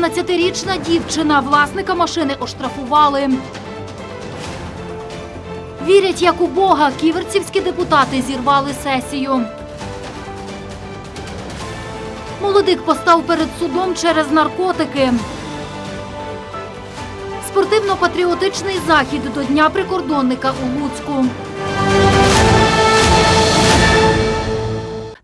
17-річна дівчина власника машини оштрафували. Вірять, як у Бога, ківерцівські депутати зірвали сесію. Молодик постав перед судом через наркотики. Спортивно-патріотичний захід до Дня прикордонника у Луцьку.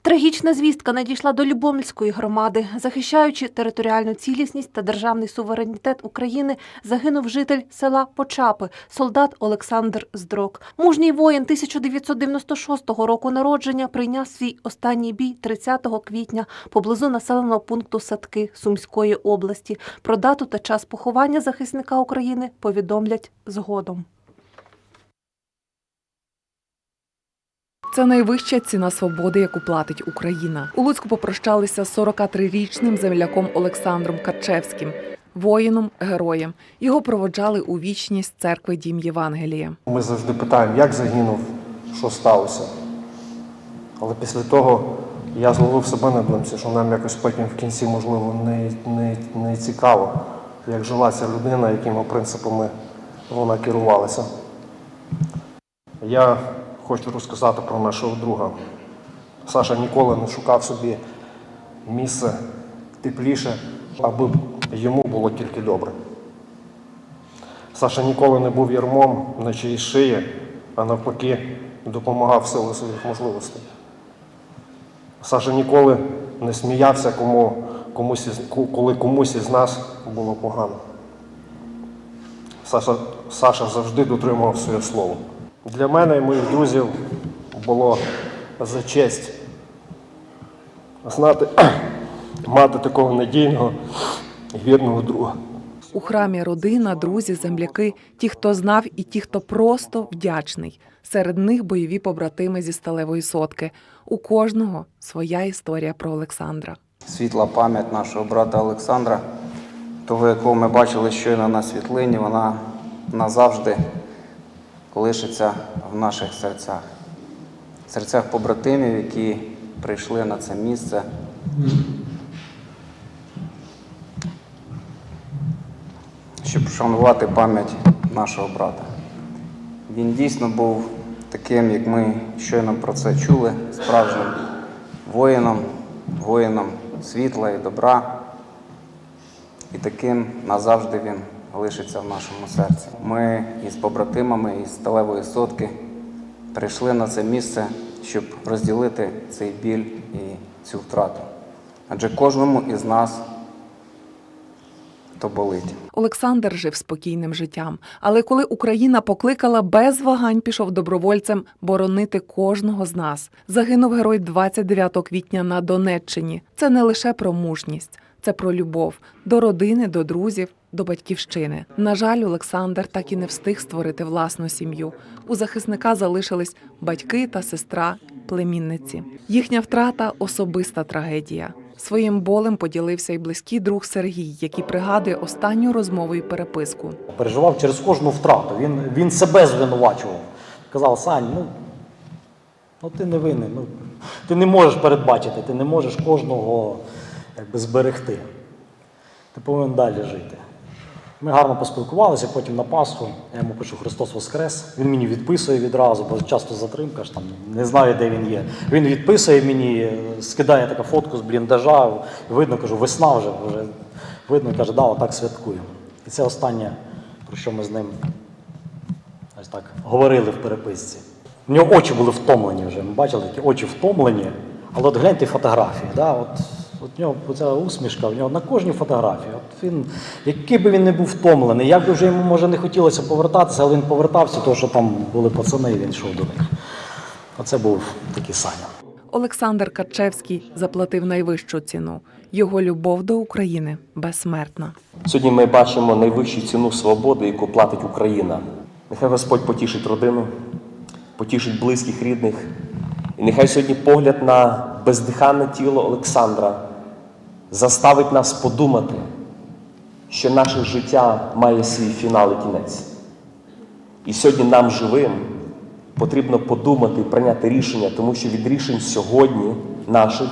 Трагічна звістка надійшла до Любомльської громади. Захищаючи територіальну цілісність та державний суверенітет України, загинув житель села Почапи, солдат Олександр Здрок. Мужній воїн 1996 року народження прийняв свій останній бій 30 квітня поблизу населеного пункту Садки Сумської області. Про дату та час поховання захисника України повідомлять згодом. Це найвища ціна свободи, яку платить Україна. У Луцьку попрощалися з 43-річним земляком Олександром Карчевським, воїном, героєм. Його проводжали у вічність церкви Дім Євангелія. Ми завжди питаємо, як загинув, що сталося. Але після того я зловив себе на думці, що нам якось потім в кінці, можливо, не, не, не цікаво, як жила ця людина, якими принципами вона керувалася. Я хочу розказати про нашого друга. Саша ніколи не шукав собі місце тепліше, аби йому було тільки добре. Саша ніколи не був ярмом на чиїсь шиї, а навпаки, допомагав в силу своїх можливостей. Саша ніколи не сміявся, кому, комусь коли комусь із нас було погано. Саша, Саша завжди дотримував своє слово. Для мене і моїх друзів було за честь знати, мати такого надійного і вірного друга. У храмі родина, друзі, земляки, ті, хто знав, і ті, хто просто вдячний. Серед них бойові побратими зі сталевої сотки. У кожного своя історія про Олександра. світла пам'ять нашого брата Олександра, того, якого ми бачили щойно на світлині, вона назавжди лишиться в наших серцях, в серцях побратимів, які прийшли на це місце. Щоб вшанувати пам'ять нашого брата. Він дійсно був таким, як ми щойно про це чули, справжнім воїном, воїном світла і добра. І таким назавжди він лишиться в нашому серці. Ми із побратимами із сталевої сотки прийшли на це місце, щоб розділити цей біль і цю втрату. Адже кожному із нас то болить. Олександр жив спокійним життям, але коли Україна покликала, без вагань пішов добровольцем боронити кожного з нас. Загинув герой 29 квітня на Донеччині. Це не лише про мужність, це про любов до родини, до друзів, до батьківщини. На жаль, Олександр так і не встиг створити власну сім'ю. У захисника залишились батьки та сестра, племінниці. Їхня втрата особиста трагедія. Своїм болем поділився й близький друг Сергій, який пригадує останню розмову і переписку. переживав через кожну втрату. Він, він себе звинувачував. Казав, Сань, ну, ну ти не винен. Ну, ти не можеш передбачити, ти не можеш кожного якби, зберегти. Ти повинен далі жити. Ми гарно поспілкувалися, потім на Пасху. Я йому пишу Христос Воскрес. Він мені відписує відразу, бо часто затримка ж там не знаю, де він є. Він відписує мені, скидає таку фотку з бліндажа. Видно, кажу, весна вже, вже видно, каже, да, отак святкуємо. І це останнє, про що ми з ним ось так говорили в переписці. У нього очі були втомлені вже. Ми бачили, такі очі втомлені. Але от гляньте фотографії. Да? От, от в нього ця усмішка, в нього на кожній фотографії. От він, який би він не був втомлений, як би вже йому може не хотілося повертатися, але він повертався, тому що там були пацани, і він йшов до них. Оце був такий Саня. Олександр Карчевський заплатив найвищу ціну. Його любов до України безсмертна. Сьогодні ми бачимо найвищу ціну свободи, яку платить Україна. Нехай Господь потішить родину, потішить близьких рідних. І нехай сьогодні погляд на бездиханне тіло Олександра заставить нас подумати, що наше життя має свій фінал і кінець. І сьогодні нам живим потрібно подумати і прийняти рішення, тому що від рішень сьогодні наших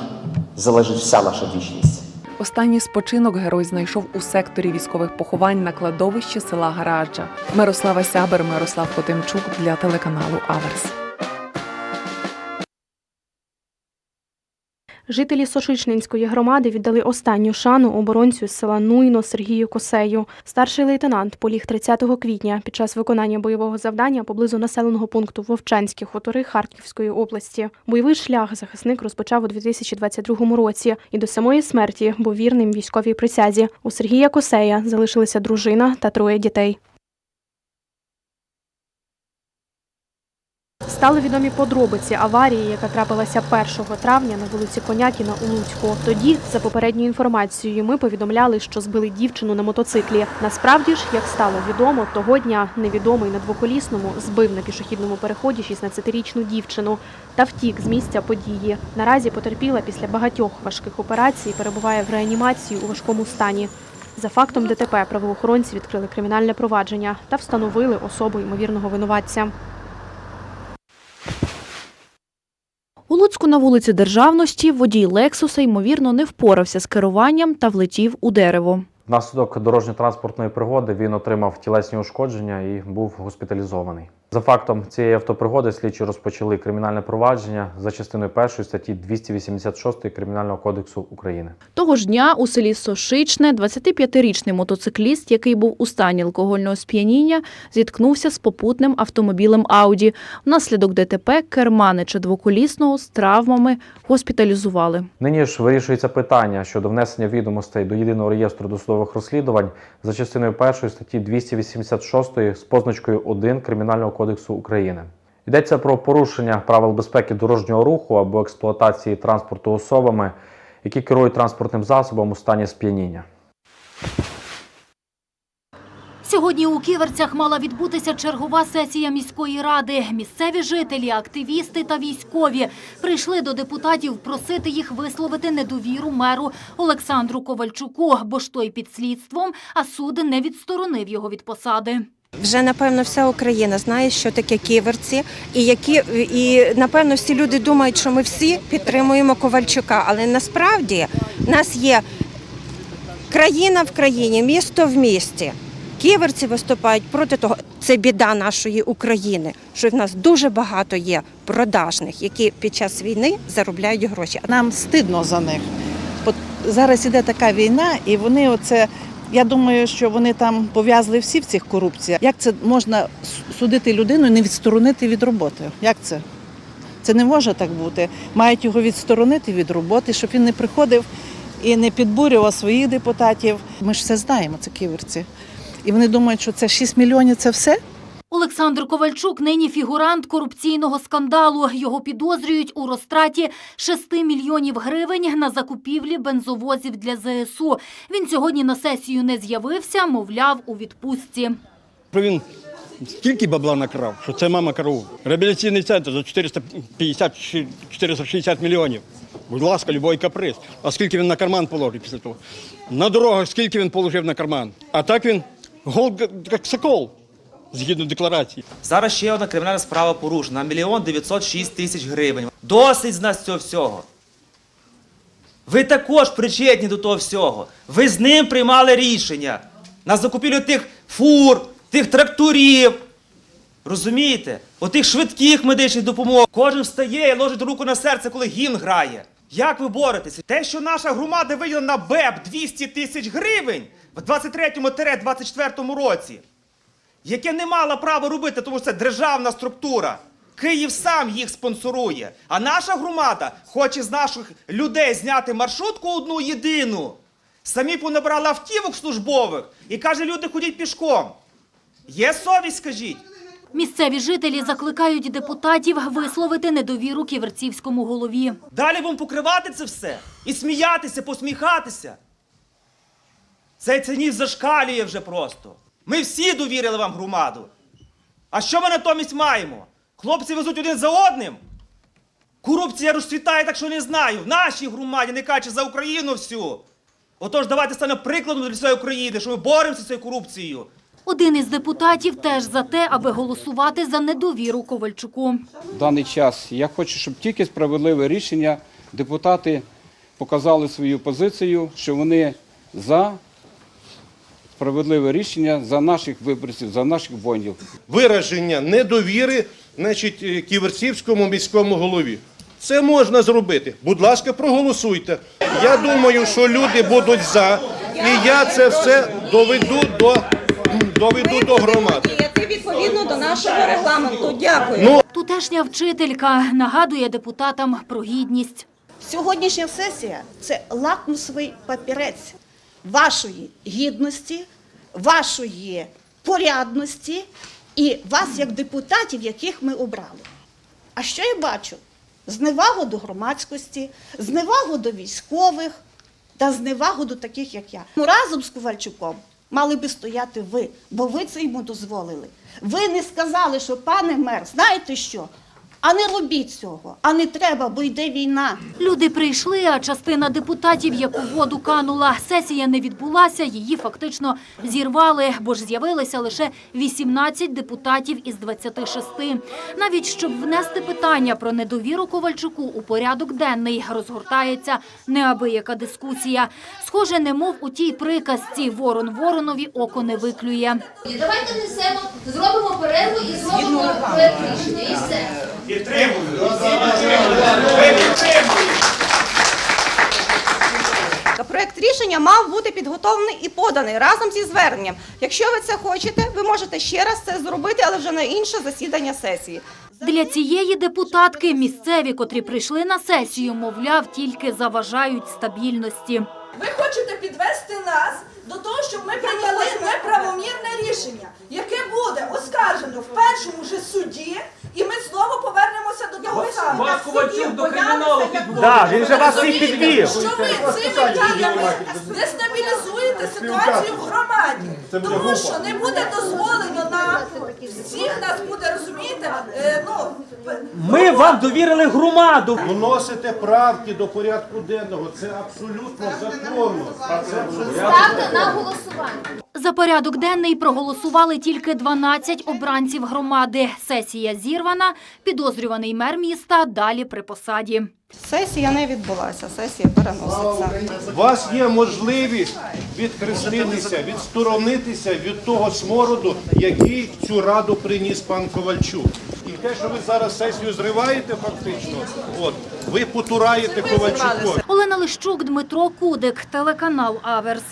залежить вся наша вічність. Останній спочинок герой знайшов у секторі військових поховань на кладовищі села Гараджа. Мирослава Сябер, Мирослав Хотимчук для телеканалу Аверс. Жителі Сошичнинської громади віддали останню шану оборонцю з села Нуйно Сергію Косею. Старший лейтенант поліг 30 квітня під час виконання бойового завдання поблизу населеного пункту Вовчанські хутори Харківської області. Бойовий шлях захисник розпочав у 2022 році і до самої смерті був вірним військовій присязі. У Сергія Косея залишилися дружина та троє дітей. Стали відомі подробиці аварії, яка трапилася 1 травня на вулиці Конякіна у Луцьку. Тоді, за попередньою інформацією, ми повідомляли, що збили дівчину на мотоциклі. Насправді ж, як стало відомо, того дня невідомий на двоколісному збив на пішохідному переході 16-річну дівчину та втік з місця події. Наразі потерпіла після багатьох важких операцій, перебуває в реанімації у важкому стані. За фактом ДТП правоохоронці відкрили кримінальне провадження та встановили особу ймовірного винуватця. У Луцьку на вулиці Державності водій Лексуса ймовірно не впорався з керуванням та влетів у дерево. Внаслідок дорожньо-транспортної пригоди він отримав тілесні ушкодження і був госпіталізований. За фактом цієї автопригоди слідчі розпочали кримінальне провадження за частиною першої статті 286 Кримінального кодексу України. Того ж дня у селі Сошичне 25-річний мотоцикліст, який був у стані алкогольного сп'яніння, зіткнувся з попутним автомобілем Ауді. Внаслідок ДТП керманича двоколісного з травмами госпіталізували. Нині ж вирішується питання щодо внесення відомостей до єдиного реєстру досудових розслідувань за частиною першої статті 286 з позначкою 1 Кримінального кодексу України. Йдеться про порушення правил безпеки дорожнього руху або експлуатації транспорту особами, які керують транспортним засобом у стані сп'яніння. Сьогодні у Ківерцях мала відбутися чергова сесія міської ради. Місцеві жителі, активісти та військові прийшли до депутатів просити їх висловити недовіру меру Олександру Ковальчуку, бо ж той під слідством, а суд не відсторонив його від посади. Вже напевно вся Україна знає, що таке ківерці, і які і напевно всі люди думають, що ми всі підтримуємо Ковальчука. Але насправді в нас є країна в країні, місто в місті. Ківерці виступають проти того. Це біда нашої України, що в нас дуже багато є продажних, які під час війни заробляють гроші. Нам стидно за них. Зараз іде така війна, і вони оце. Я думаю, що вони там пов'язли всі в цих корупціях. Як це можна судити людину і не відсторонити від роботи? Як це? Це не може так бути. Мають його відсторонити від роботи, щоб він не приходив і не підбурював своїх депутатів. Ми ж все знаємо, це ківерці. І вони думають, що це 6 мільйонів це все. Олександр Ковальчук нині фігурант корупційного скандалу. Його підозрюють у розтраті 6 мільйонів гривень на закупівлі бензовозів для ЗСУ. Він сьогодні на сесію не з'явився, мовляв, у відпустці. Він стільки бабла накрав, що це мама караул. Реабілітаційний центр за 450 чи 460 мільйонів. Будь ласка, любой каприз. А скільки він на карман положив після того? На дорогах скільки він положив на карман? А так він гол як сокол, згідно декларації. Зараз ще одна кримінальна справа порушена на мільйон 906 тисяч гривень. Досить з нас цього всього. Ви також причетні до того всього. Ви з ним приймали рішення на закупівлю тих фур, тих тракторів. Розумієте? Отих швидких медичних допомог. Кожен встає і ложить руку на серце, коли гімн грає. Як ви боретеся? Те, що наша громада виділила на БЕБ 200 тисяч гривень в 23-24 році, яке не мала права робити, тому що це державна структура. Київ сам їх спонсорує. А наша громада хоче з наших людей зняти маршрутку одну єдину. Самі понабрали автівок службових і каже, люди ходіть пішком. Є совість, скажіть. Місцеві жителі закликають депутатів висловити недовіру ківерцівському голові. Далі будемо покривати це все і сміятися, посміхатися. Цей цинізм зашкалює вже просто. Ми всі довірили вам громаду. А що ми натомість маємо? Хлопці везуть один за одним. Корупція розцвітає, так що не знаю. В нашій громаді, не кажучи за Україну всю. Отож, давайте станемо прикладом для всієї України, що ми боремося з цією корупцією. Один із депутатів теж за те, аби голосувати за недовіру Ковальчуку. В даний час я хочу, щоб тільки справедливе рішення депутати показали свою позицію, що вони за справедливе рішення за наших виборців, за наших воїнів. вираження недовіри значить, е, Ківерцівському міському голові. Це можна зробити. Будь ласка, проголосуйте. Я думаю, що люди будуть за, і я це все доведу до, доведу до громади. Це відповідно до нашого регламенту. Дякую. Ну, Тутешня вчителька нагадує депутатам про гідність. Сьогоднішня сесія це лакмусовий папірець вашої гідності, вашої порядності і вас як депутатів, яких ми обрали. А що я бачу? Зневагу до громадськості, зневагу до військових та зневагу до таких, як я. Ну, Разом з Ковальчуком мали би стояти ви, бо ви це йому дозволили. Ви не сказали, що пане мер, знаєте що? А не робіть цього, а не треба, бо йде війна. Люди прийшли, а частина депутатів, як у воду канула. Сесія не відбулася, її фактично зірвали, бо ж з'явилися лише 18 депутатів із 26. Навіть щоб внести питання про недовіру Ковальчуку у порядок денний, розгортається неабияка дискусія. Схоже, немов у тій приказці «Ворон воронові око не виклює». Давайте несемо, зробимо перерву і зробимо рішення. І все. Проект рішення мав бути підготовлений і поданий разом зі зверненням. Якщо ви це хочете, ви можете ще раз це зробити, але вже на інше засідання сесії. Для цієї депутатки місцеві, котрі прийшли на сесію, мовляв, тільки заважають стабільності. Ви хочете підвести нас до того, щоб ми прийняли неправомірне рішення, яке буде оскаржено в першому же суді, і ми знову повернемося до того самого. Вас Ковальчук до криміналу підводить. Да, він же вас всіх підвів. Що ви цими діями дестабілізуєте ситуацію в громаді, тому що не буде дозволено нам, всіх нас буде, розумієте, е, ну, Ми вам довірили громаду. Вносите правки до порядку денного. Це абсолютно законно. Це абсолютно Ставте на голосування. За порядок денний проголосували тільки 12 обранців громади. Сесія зірвана, підозрюваний мер міста далі при посаді. Сесія не відбулася, сесія переноситься. У вас є можливість відхреститися, відсторонитися від того смороду, який цю раду приніс пан Ковальчук. І те, що ви зараз сесію зриваєте, фактично, от ви потураєте Ковальчуку. Олена Лищук, Дмитро Кудик, телеканал Аверс.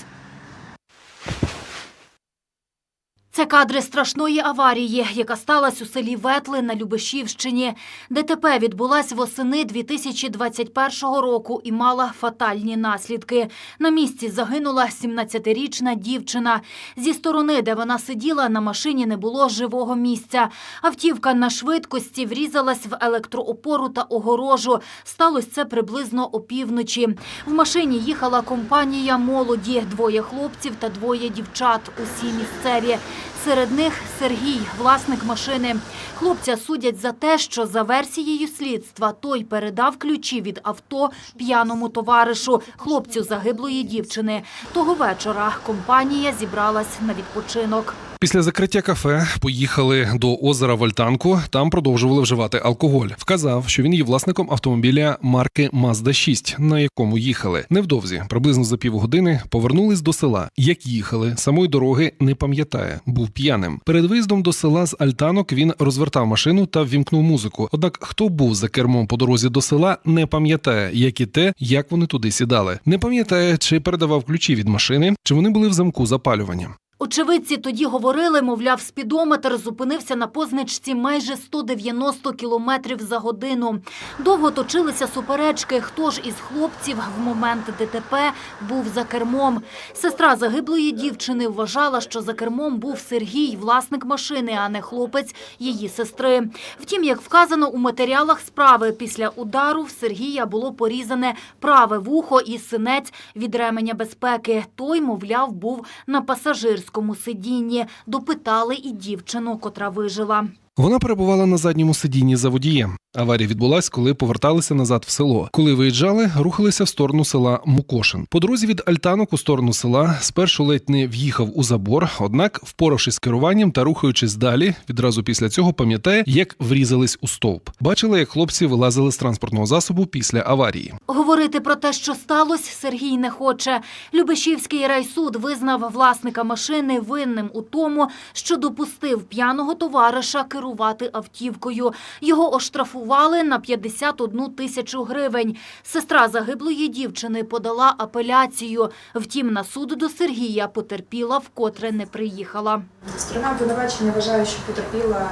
Це кадри страшної аварії, яка сталася у селі Ветли на Любешівщині. ДТП відбулась восени 2021 року і мала фатальні наслідки. На місці загинула 17-річна дівчина. Зі сторони, де вона сиділа, на машині не було живого місця. Автівка на швидкості врізалась в електроопору та огорожу. Сталося це приблизно опівночі. В машині їхала компанія молоді, двоє хлопців та двоє дівчат, усі місцеві. Серед них Сергій, власник машини. Хлопця судять за те, що за версією слідства той передав ключі від авто п'яному товаришу, хлопцю загиблої дівчини. Того вечора компанія зібралась на відпочинок. Після закриття кафе поїхали до озера Вольтанку. Там продовжували вживати алкоголь. Вказав, що він є власником автомобіля марки Mazda 6, на якому їхали. Невдовзі, приблизно за півгодини, повернулись до села. Як їхали, самої дороги не пам'ятає, був п'яним. Перед виїздом до села з Альтанок він розвертав машину та ввімкнув музику. Однак, хто був за кермом по дорозі до села, не пам'ятає, як і те, як вони туди сідали. Не пам'ятає, чи передавав ключі від машини, чи вони були в замку запалювання. Очевидці тоді говорили, мовляв, спідометр зупинився на позначці майже 190 кілометрів за годину. Довго точилися суперечки, хто ж із хлопців в момент ДТП був за кермом. Сестра загиблої дівчини вважала, що за кермом був Сергій, власник машини, а не хлопець її сестри. Втім, як вказано у матеріалах справи, після удару в Сергія було порізане праве вухо і синець від ременя безпеки. Той, мовляв, був на пасажирському сидінні. Допитали і дівчину, котра вижила. Вона перебувала на задньому сидінні за водієм. Аварія відбулась, коли поверталися назад в село. Коли виїжджали, рухалися в сторону села Мукошин. По дорозі від Альтанок у сторону села спершу ледь не в'їхав у забор, однак, впоравшись з керуванням та рухаючись далі, відразу після цього пам'ятає, як врізались у стовп. Бачила, як хлопці вилазили з транспортного засобу після аварії. Говорити про те, що сталося, Сергій не хоче. Любешівський райсуд визнав власника машини винним у тому, що допустив п'яного товариша керувати автівкою. Його оштрафували на 51 тисячу гривень. Сестра загиблої дівчини подала апеляцію. Втім, на суд до Сергія потерпіла вкотре не приїхала. Сторона обвинувачення вважає, що потерпіла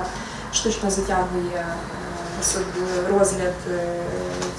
штучно затягує е, розгляд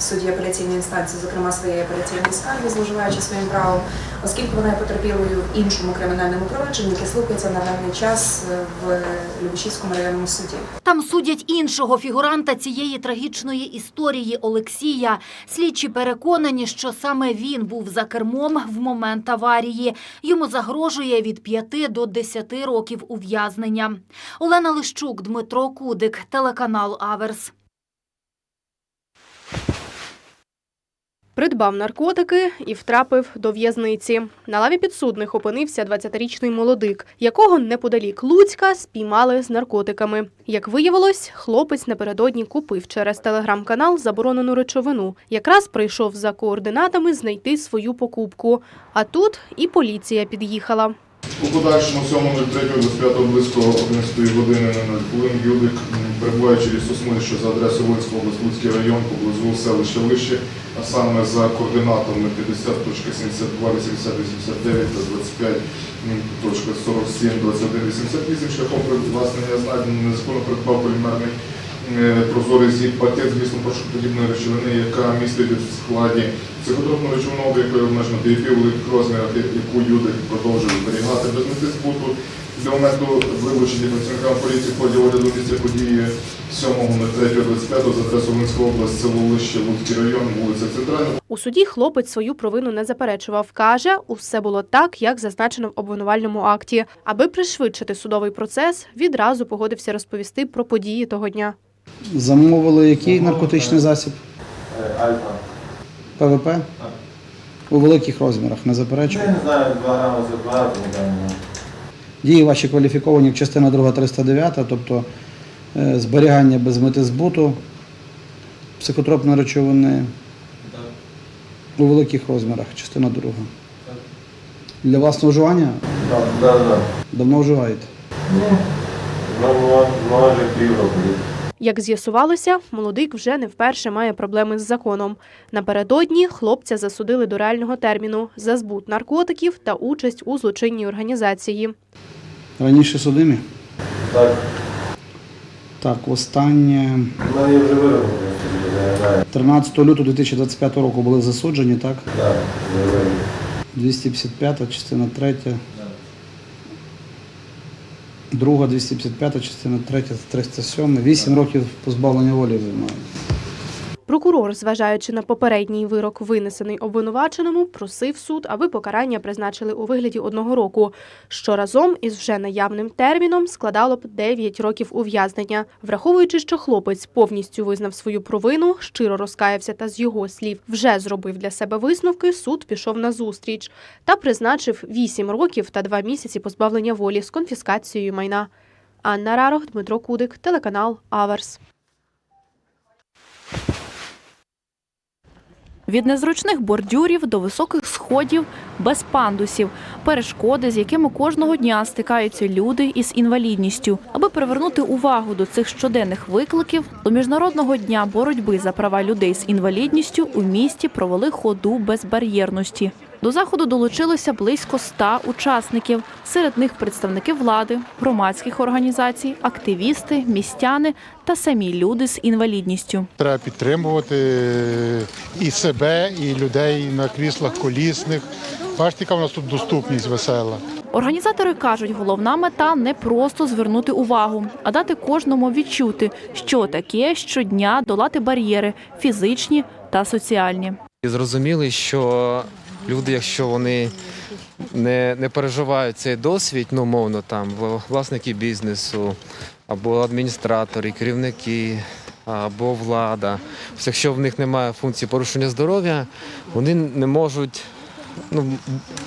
в суді апеляційної інстанції, зокрема своєї апеляційної скарги, зловживаючи своїм правом, оскільки вона є потерпілою в іншому кримінальному провадженні, яке слухається на даний час е, в Любешівському районному суді. Там судять іншого фігуранта цієї трагічної історії Олексія. Слідчі переконані, що саме він був за кермом в момент аварії. Йому загрожує від 5 до 10 років ув'язнення. Олена Лищук, Дмитро Кудик, телеканал Аверс. Придбав наркотики і втрапив до в'язниці. На лаві підсудних опинився 20-річний молодик, якого неподалік Луцька спіймали з наркотиками. Як виявилось, хлопець напередодні купив через телеграм-канал заборонену речовину. Якраз прийшов за координатами знайти свою покупку. А тут і поліція під'їхала. У подальшому 7.03.25 близько 11 години на 0 хвилин Юдик, перебуваючи в лісосмуги, що за адресою Волинського Луцький район, поблизу селища Вище, а саме за координатами 50.72, 80, 89 та 25.47, 21, 88, шляхом привласнення знайдено незаконно придбав полімерний е, прозорий зіп пакет, звісно, порошкоподібної речовини, яка містить у складі психотропну речовину, якої обмежено дієпів у великих розмірах, яку Юдик продовжує зберігати без мети збуту. Для моменту вилучення працівникам поліції в ході огляду місця події 7.03.25 за адресою Волинської області, село Лище, Луцький район, вулиця Центральна. У суді хлопець свою провину не заперечував. Каже, усе було так, як зазначено в обвинувальному акті. Аби пришвидшити судовий процес, відразу погодився розповісти про події того дня. Замовили який наркотичний засіб? Альфа. ПВП? Так. У великих розмірах, не заперечую. Я не знаю, 2 грами це багато, не. Дії ваші кваліфіковані в частина 2 309, тобто е, зберігання без мети збуту, психотропної речовини у великих розмірах, частина 2. Для власного вживання? Так, так, так. Давно вживаєте? Ні. Ну, може півроку. Як з'ясувалося, молодик вже не вперше має проблеми з законом. Напередодні хлопця засудили до реального терміну за збут наркотиків та участь у злочинній організації. Раніше судимі? Так. Так, останнє У мене є вже вирок, я 13 лютого 2025 року були засуджені, так? Так, вже 255, частина 3. Друга 255, частина 3, 307. 8 років позбавлення волі вимагають. Прокурор, зважаючи на попередній вирок, винесений обвинуваченому, просив суд, аби покарання призначили у вигляді одного року, що разом із вже наявним терміном складало б 9 років ув'язнення. Враховуючи, що хлопець повністю визнав свою провину, щиро розкаявся та з його слів вже зробив для себе висновки, суд пішов на зустріч та призначив 8 років та 2 місяці позбавлення волі з конфіскацією майна. Анна Рарох, Дмитро Кудик, телеканал Аверс. Від незручних бордюрів до високих сходів без пандусів, перешкоди, з якими кожного дня стикаються люди із інвалідністю. Аби привернути увагу до цих щоденних викликів, до міжнародного дня боротьби за права людей з інвалідністю у місті провели ходу безбар'єрності. До заходу долучилося близько ста учасників. Серед них представники влади, громадських організацій, активісти, містяни та самі люди з інвалідністю. Треба підтримувати і себе, і людей на кріслах колісних. Бачите, яка в нас тут доступність весела. Організатори кажуть, головна мета не просто звернути увагу, а дати кожному відчути, що таке щодня долати бар'єри фізичні та соціальні. І зрозуміли, що люди, якщо вони не, не переживають цей досвід, ну мовно там власники бізнесу, або адміністратори, керівники, або влада. Якщо в них немає функції порушення здоров'я, вони не можуть ну,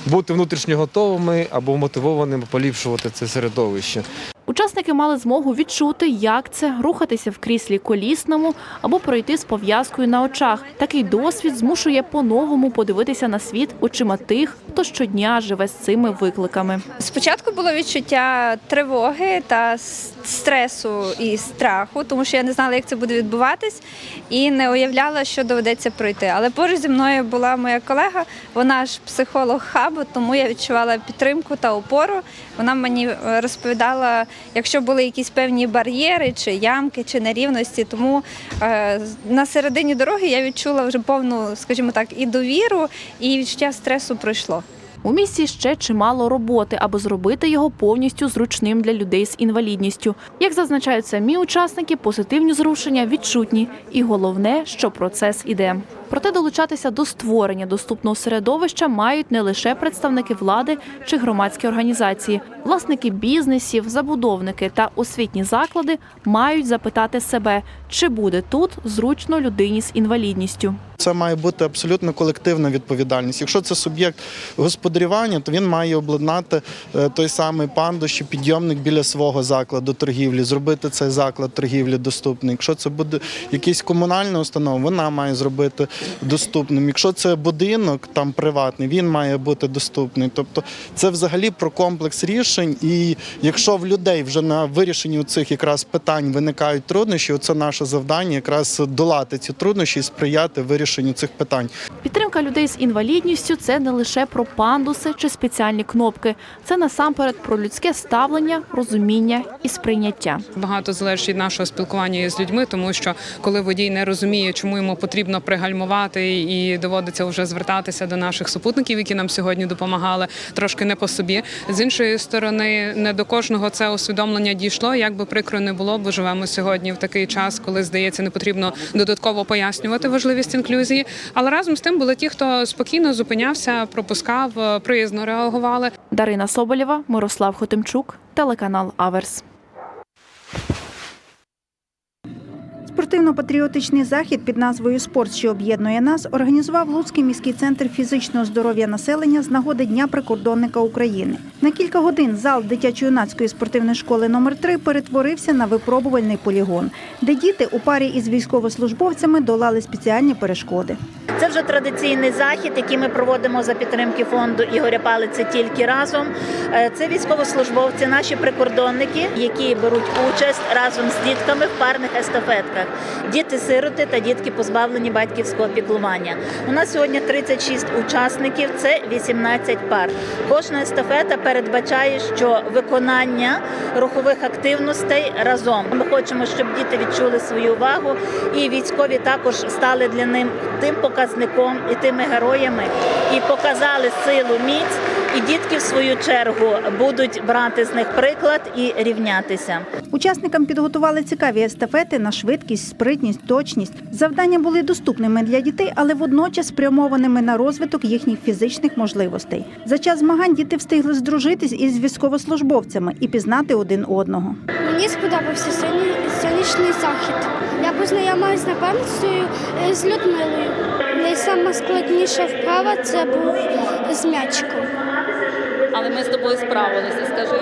бути внутрішньо готовими або мотивованими поліпшувати це середовище. Учасники мали змогу відчути, як це рухатися в кріслі колісному або пройти з пов'язкою на очах. Такий досвід змушує по-новому подивитися на світ очима тих, хто щодня живе з цими викликами. Спочатку було відчуття тривоги та стресу і страху, тому що я не знала, як це буде відбуватись, і не уявляла, що доведеться пройти. Але поруч зі мною була моя колега, вона ж психолог хабу, тому я відчувала підтримку та опору. Вона мені е, розповідала, якщо були якісь певні бар'єри, чи ямки, чи нерівності. Тому е, на середині дороги я відчула вже повну, скажімо так, і довіру, і відчуття стресу пройшло. У місті ще чимало роботи, аби зробити його повністю зручним для людей з інвалідністю. Як зазначають самі учасники, позитивні зрушення відчутні, і головне, що процес іде. Проте долучатися до створення доступного середовища мають не лише представники влади чи громадські організації. Власники бізнесів, забудовники та освітні заклади мають запитати себе, чи буде тут зручно людині з інвалідністю. Це має бути абсолютно колективна відповідальність. Якщо це суб'єкт господарювання, то він має обладнати е, той самий пандус чи підйомник біля свого закладу торгівлі, зробити цей заклад торгівлі доступним. Якщо це буде якась комунальна установа, вона має зробити доступним. Якщо це будинок там приватний, він має бути доступний. Тобто це взагалі про комплекс рішень. І якщо в людей вже на вирішенні цих якраз питань виникають труднощі, це наше завдання якраз долати ці труднощі і сприяти вирішенню цих питань. Підтримка людей з інвалідністю це не лише про пандуси чи спеціальні кнопки. Це насамперед про людське ставлення, розуміння і сприйняття. Багато залежить від нашого спілкування з людьми, тому що коли водій не розуміє, чому йому потрібно пригальмувати, і доводиться вже звертатися до наших супутників, які нам сьогодні допомагали, трошки не по собі. З іншої сторони, не до кожного це усвідомлення дійшло. Як би прикро не було, бо живемо сьогодні в такий час, коли здається, не потрібно додатково пояснювати важливість інклюзії. Але разом з тим були ті, хто спокійно зупинявся, пропускав, приязно реагували. Дарина Соболєва, Мирослав Хотимчук, телеканал Аверс. Спортивно-патріотичний захід під назвою Спорт, що об'єднує нас, організував Луцький міський центр фізичного здоров'я населення з нагоди Дня прикордонника України. На кілька годин зал дитячо-юнацької спортивної школи номер 3 перетворився на випробувальний полігон, де діти у парі із військовослужбовцями долали спеціальні перешкоди. Це вже традиційний захід, який ми проводимо за підтримки фонду Ігоря Палиці тільки разом. Е, Це військовослужбовці, наші прикордонники, які беруть участь разом з дітками в парних естафетках. Діти-сироти та дітки позбавлені батьківського піклування. У нас сьогодні 36 учасників, це 18 пар. Кожна естафета передбачає, що виконання рухових активностей разом. Ми хочемо, щоб діти відчули свою увагу, і військові також стали для ним тим показником і тими героями, і показали силу, міць. І дітки, в свою чергу, будуть брати з них приклад і рівнятися. Учасникам підготували цікаві естафети на швидкість, спритність, точність. Завдання були доступними для дітей, але водночас спрямованими на розвиток їхніх фізичних можливостей. За час змагань діти встигли здружитись із військовослужбовцями і пізнати один одного. Мені сподобався сонячний захід. Я познайомилась напевно з цією, е, з Людмилою. Найскладніша вправа це був з м'ячиком. Але ми з тобою справилися, скажи.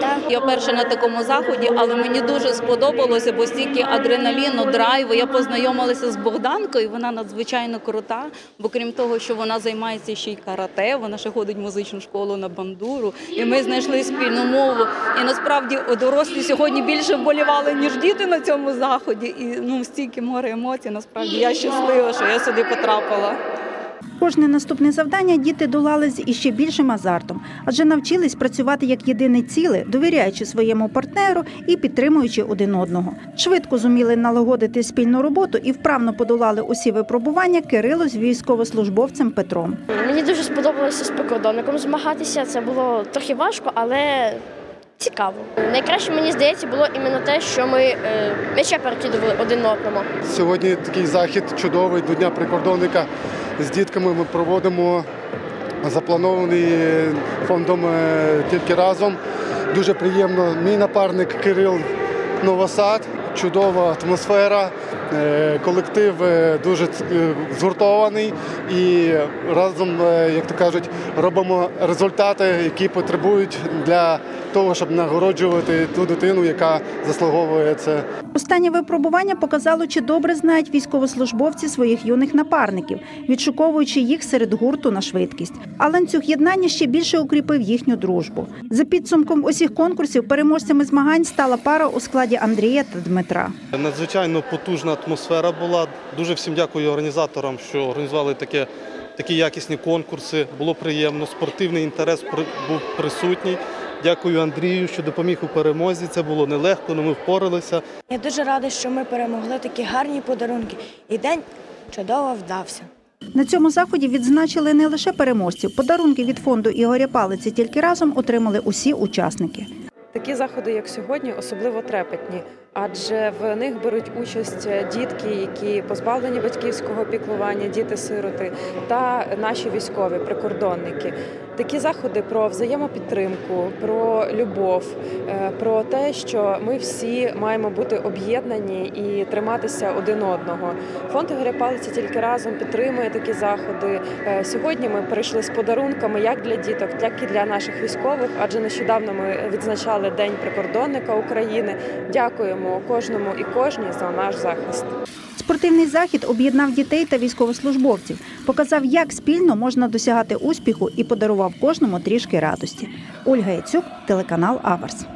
Так. Я перша на такому заході, але мені дуже сподобалося, бо стільки адреналіну, драйву. Я познайомилася з Богданкою. Вона надзвичайно крута. Бо крім того, що вона займається ще й карате, вона ще ходить в музичну школу на бандуру. І ми знайшли спільну мову. І насправді дорослі сьогодні більше вболівали, ніж діти на цьому заході. І ну стільки море емоцій. Насправді я щаслива, що я сюди потрапила. Кожне наступне завдання діти долали з іще більшим азартом, адже навчились працювати як єдине ціле, довіряючи своєму партнеру і підтримуючи один одного. Швидко зуміли налагодити спільну роботу і вправно подолали усі випробування Кирило з військовослужбовцем Петром. Мені дуже сподобалося з прикордонником змагатися. Це було трохи важко, але цікаво. Найкраще мені здається було іменно те, що ми е, м'яча перекидували один одному. Сьогодні такий захід чудовий до Дня прикордонника. З дітками ми проводимо запланований фондом е, тільки разом. Дуже приємно. Мій напарник Кирил Новосад, чудова атмосфера, е, колектив е, дуже е, згуртований і разом, як то кажуть, робимо результати, які потребують для того, щоб нагороджувати ту дитину, яка заслуговує це. Останнє випробування показало, чи добре знають військовослужбовці своїх юних напарників, відшуковуючи їх серед гурту на швидкість. А ланцюг єднання ще більше укріпив їхню дружбу. За підсумком усіх конкурсів переможцями змагань стала пара у складі Андрія та Дмитра. Надзвичайно потужна атмосфера була. Дуже всім дякую організаторам, що організували таке, такі якісні конкурси. Було приємно. Спортивний інтерес був присутній. Дякую Андрію, що допоміг у перемозі. Це було нелегко, але ми впоралися. Я дуже радий, що ми перемогли такі гарні подарунки. І день чудово вдався. На цьому заході відзначили не лише переможців. Подарунки від фонду Ігоря Палиці тільки разом отримали усі учасники. Такі заходи, як сьогодні, особливо трепетні, адже в них беруть участь дітки, які позбавлені батьківського піклування, діти-сироти та наші військові прикордонники. Такі заходи про взаємопідтримку, про любов, е, про те, що ми всі маємо бути об'єднані і триматися один одного. Фонд Ігоря Палиці тільки разом підтримує такі заходи. Е, Сьогодні ми прийшли з подарунками як для діток, так і для наших військових, адже нещодавно ми відзначали День прикордонника України. Дякуємо кожному і кожній за наш захист. Спортивний захід об'єднав дітей та військовослужбовців, показав, як спільно можна досягати успіху і подарував кожному трішки радості. Ольга Яцюк, телеканал Аверс.